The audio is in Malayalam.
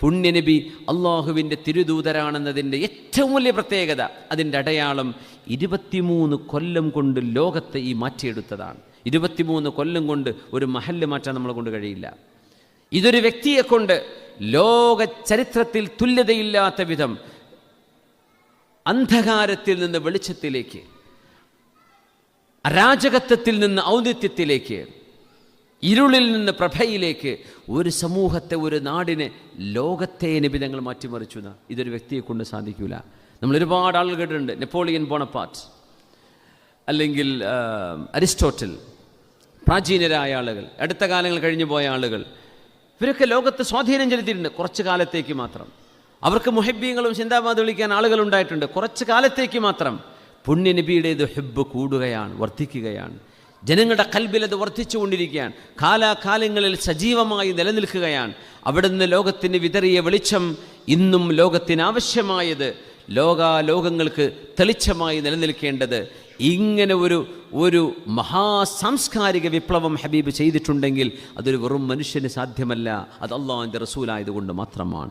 പുണ്യനബി അള്ളാഹുവിന്റെ തിരുദൂതരാണെന്നതിന്റെ ഏറ്റവും വലിയ പ്രത്യേകത അതിന്റെ അടയാളം ഇരുപത്തിമൂന്ന് കൊല്ലം കൊണ്ട് ലോകത്തെ ഈ മാറ്റിയെടുത്തതാണ്. ഇരുപത്തിമൂന്ന് കൊല്ലം കൊണ്ട് ഒരു മഹല്ല് മാറ്റാൻ നമ്മളെ കൊണ്ട് കഴിയില്ല. ഇതൊരു വ്യക്തിയെ കൊണ്ട് ലോക ചരിത്രത്തിൽ തുല്യതയില്ലാത്ത വിധം അന്ധകാരത്തിൽ നിന്ന് വെളിച്ചത്തിലേക്ക് അരാജകത്വത്തിൽ നിന്ന് ഔന്നിത്യത്തിലേക്ക് ഇരുളിൽ നിന്ന് പ്രഭയിലേക്ക് ഒരു സമൂഹത്തെ ഒരു നാടിനെ ലോകത്തെ നിബിധങ്ങൾ മാറ്റിമറിച്ചു എന്ന്. ഇതൊരു വ്യക്തിയെ കൊണ്ട് സാധിക്കില്ല നമ്മൾ ഒരുപാട് ആളുകൾ കേട്ടിട്ടുണ്ട്. നെപ്പോളിയൻ ബോണപ്പാട്ട് അല്ലെങ്കിൽ അരിസ്റ്റോട്ടിൽ പ്രാചീനരായ ആളുകൾ അടുത്ത കാലങ്ങൾ കഴിഞ്ഞു പോയ ആളുകൾ ഇവരൊക്കെ ലോകത്ത് സ്വാധീനം ചെലുത്തിയിട്ടുണ്ട്. കുറച്ച് കാലത്തേക്ക് മാത്രം. അവർക്ക് മുഹബ്ബീങ്ങളും ചിന്താബാദ് വിളിക്കാൻ ആളുകൾ ഉണ്ടായിട്ടുണ്ട്. കുറച്ച് കാലത്തേക്ക് മാത്രം. പുണ്യനബിയുടേത് ഹെബ്ബ് കൂടുകയാണ് വർദ്ധിക്കുകയാണ്. ജനങ്ങളുടെ കൽബിൽ അത് വർദ്ധിച്ചുകൊണ്ടിരിക്കുകയാണ്. കാലാകാലങ്ങളിൽ സജീവമായി നിലനിൽക്കുകയാണ്. അവിടുന്ന് ലോകത്തിന് വിതറിയ വെളിച്ചം ഇന്നും ലോകത്തിന് ആവശ്യമായത് ലോകാലോകങ്ങൾക്ക് തെളിച്ചമായി നിലനിൽക്കേണ്ടത് ഇങ്ങനെ ഒരു ഒരു മഹാസാംസ്കാരിക വിപ്ലവം ഹബീബ് ചെയ്തിട്ടുണ്ടെങ്കിൽ അതൊരു വെറും മനുഷ്യന് സാധ്യമല്ല. അത് അള്ളാഹിന്റെ റസൂലായതുകൊണ്ട് മാത്രമാണ്.